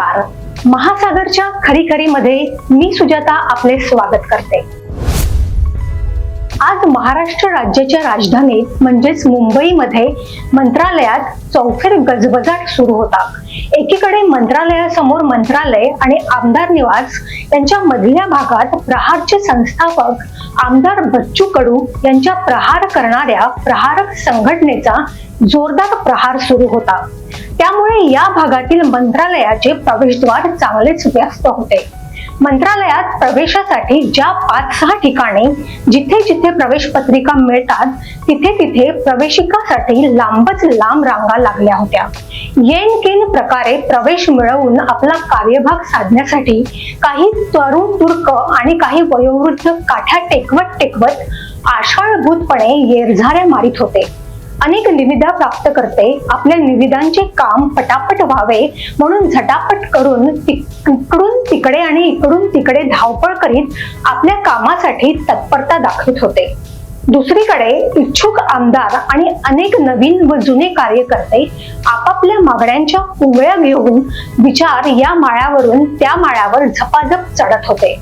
नमस्कार. महासागरच्या खरी खरीमध्ये मी सुजाता आपले स्वागत करते. आज महाराष्ट्र राज्याच्या राजधानीत म्हणजेच मुंबईमध्ये मंत्रालयात चौफेर गजबजाट सुरू होता. एकीकडे मंत्रालयासमोर मंत्रालय आणि आमदार निवास यांच्या मधल्या भागात प्रहारचे संस्थापक आमदार बच्चू कडू यांच्या प्रहार करणाऱ्या प्रहारक संघटनेचा जोरदार प्रहार सुरू होता. त्यामुळे या भागातील मंत्रालयाचे प्रवेशद्वार चांगलेच व्यस्त होते. मंत्रालयात प्रवेशासाठी ज्या पाच सहा ठिकाणी जिथे जिथे प्रवेश पत्रिका मिळतात तिथे तिथे प्रवेशिकासाठी लांबच लांब रांगा लागल्या होत्या. येन केन प्रकारे प्रवेश मिळवून आपला कार्यभाग साधण्यासाठी काही तरुण तुर्क आणि काही वयोवृद्ध काठ्या टेकवत टेकवत आषाढभूतपणे येरझाऱ्या मारित होते. अनेक निविदा प्राप्त करते. आपल्या निविदांचे काम पटापट व्हावे म्हणून झटापट करून इकडून तिकडे आणि इकडून तिकडे धावपळ करीत आपल्या कामासाठी तत्परता दाखवत होते. दुसरीकडे इच्छुक आमदार आणि अनेक नवीन व जुने कार्यकर्ते आपापल्या मागण्यांच्या पुंगळ्या घेऊन विचार या माळ्यावरून त्या माळ्यावर झपाझप चढत होते.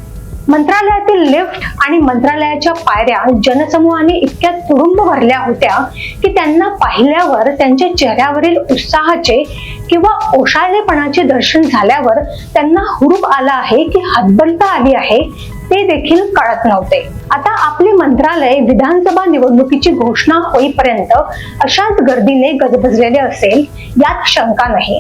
मंत्रालयातील लिफ्ट आणि मंत्रालयाच्या पायऱ्या जनसमूहाने इतक्या तुडुंब भरल्या होत्या की त्यांना पाहिल्यावर त्यांच्या चेहऱ्यावरील उत्साहाचे किंवा ओशाळेपणाचे दर्शन झाल्यावर त्यांना हुरूप आला आहे की हातबलता आली आहे ते देखील कळत नव्हते. आता आपले मंत्रालय विधानसभा निवडणुकीची घोषणा होईपर्यंत अशाच गर्दीने गजबजलेले असेल यात शंका नाही.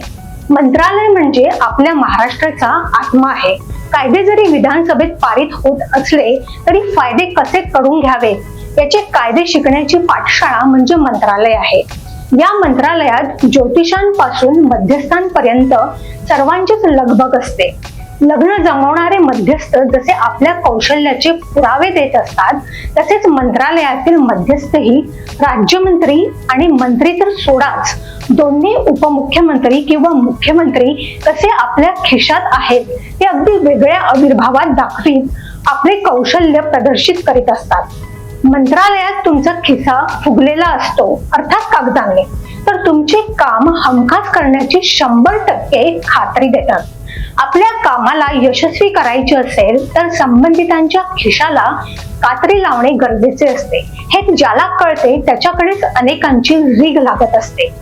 मंत्रालय म्हणजे आपल्या महाराष्ट्राचा आत्मा आहे. कायदे जरी विधानसभेत पारित होत असले तरी फायदे कसे करून घ्यावे? याचे कायदे शिकण्याची पाठशाळा म्हणजे मंत्रालय आहे. या मंत्रालयात ज्योतिषांपासून मध्यस्थांपर्यंत सर्वांचीच लगबग असते. लग्न जमवणारे मध्यस्थ जसे आपल्या कौशल्याचे पुरावे देत असतात तसेच मंत्रालयातील मध्यस्थही राज्यमंत्री आणि मंत्री तर सोडाच. दोन्ही उपमुख्यमंत्री किंवा मुख्यमंत्री कसे आपल्या खिशात आहेत ते अगदी वेगळ्या आविर्भावात दाखवीत आपले कौशल्य प्रदर्शित करीत असतात. मंत्रालयात तुमचा खिसा फुगलेला असतो अर्थात कागदाने. तर तुमचे काम हमखास करण्याची शंभर टक्के खात्री देतात. आपल्या कामाला यशस्वी करायचे असेल तर संबंधितांच्या खिशाला कात्री लावणे गरजेचे असते. हे ज्याला कळते त्याच्याकडेच अनेकांची रीग लागत असते.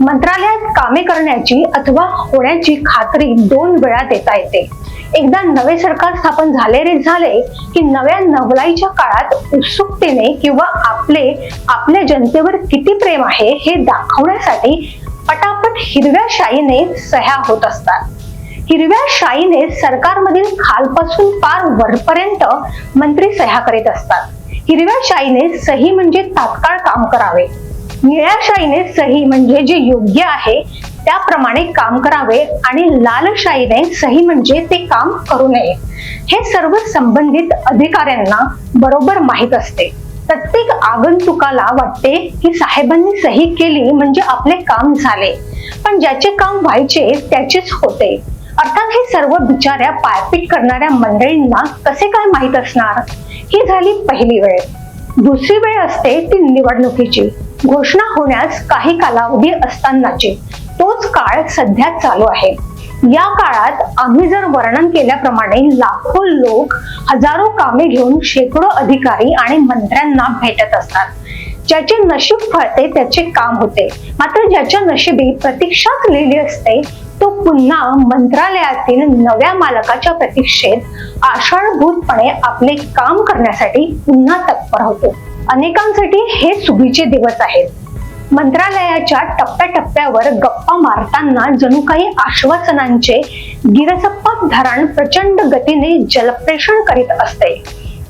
मंत्रालयात कामे करण्याची अथवा होण्याची खात्री दोन वेळा देता येते. एकदा नवे सरकार स्थापन झाले रे झाले की नव्या नवलाईच्या काळात उत्सुकतेने किंवा आपले आपल्या जनतेवर किती प्रेम आहे हे दाखवण्यासाठी पटापट हिरव्या शाईने सह्या होत असतात. हिरव्या शाईने सरकारमधील खालपासून पार वरपर्यंत मंत्री सह्या करीत असतात. हिरव्या शाईने सही म्हणजे तात्काळ काम करावे. निळ्या शाईने सही म्हणजे जे योग्य आहे त्याप्रमाणे काम करावे आणि लाल शाईने सही म्हणजे ते काम करू नये. हे सर्व संबंधित अधिकाऱ्यांना बरोबर माहीत असते. प्रत्येक आगंतुकाला वाटते की साहेबांनी सही केली म्हणजे आपले काम झाले. पण ज्याचे काम व्हायचे त्याचेच होते. अर्थात हे सर्व बिचाऱ्या पायपीट करणाऱ्या मंडळींना कसे काय माहीत असणार? ही झाली पहिली वेळ. दुसरी वेळ असते ती निवडणुकीची. घोषणा होण्यास काही कालावधी असतानाची. तोच काळ सध्या चालू आहे. या काळात आम्ही जर वर्णन केल्याप्रमाणे लाखो लोक हजारो कामे घेऊन शेकडो अधिकारी आणि मंत्र्यांना भेटत असतात. ज्याचे नशीब फळते त्याचे काम होते. मात्र ज्याच्या नशिबी प्रतीक्षाच लिहिली असते पुन्हा मंत्रालयातील नव्या मालकाच्या प्रतीक्षेत आषाढभूतपणे आपले काम करण्यासाठी पुन्हा तत्पर होतो. अनेकांसाठी हे सुगीचे दिवस आहेत. मंत्रालयाच्या टप्प्याटप्प्यावर गप्पा मारताना जणू काही आश्वासनांचे गिरसप्पा धरण प्रचंड गतीने जलप्रेषण करीत असते.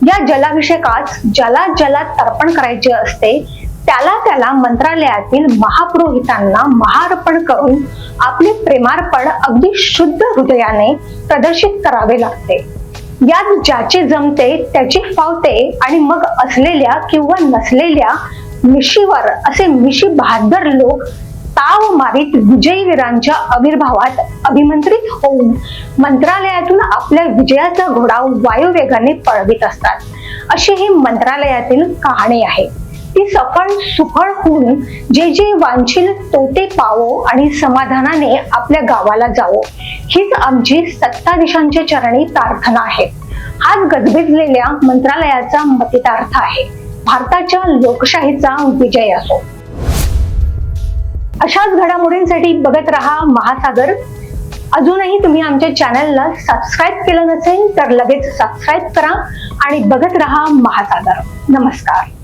या जलाभिषेकात ज्याला ज्याला तर्पण करायचे असते. त्याला त्याला मंत्रालयातील महापुरोहितांना महार्पण करून आपले प्रेमार्पण अगदी शुद्ध हृदयाने प्रदर्शित करावे लागते. यात ज्याचे जमते त्याची फावते आणि मग असलेल्या किंवा नसलेल्या मिशीवर असे मिशी बहादर लोक ताव मारीत विजयवीरांच्या आविर्भावात अभिमंत्रित होऊन मंत्रालयातून आपल्या विजयाचा घोडा वायुवेगाने पळवित असतात. अशी ही मंत्रालयातील कहाणी आहे. ती सफळ सुफळ होऊन जे जे वांछील तोटे पावो आणि समाधानाने आपल्या गावाला जावो. हीच आमची सत्ताधीशांच्या चरणी प्रार्थना आहे. हाच गजबिजलेल्या मंत्रालयाचा मतितार्थ आहे. भारताच्या लोकशाहीचा विजय असो. अशाच घडामोडींसाठी बघत रहा महासागर. अजूनही तुम्ही आमच्या चॅनलला सबस्क्राईब केलं नसेल तर लगेच सबस्क्राईब करा आणि बघत रहा महासागर. नमस्कार.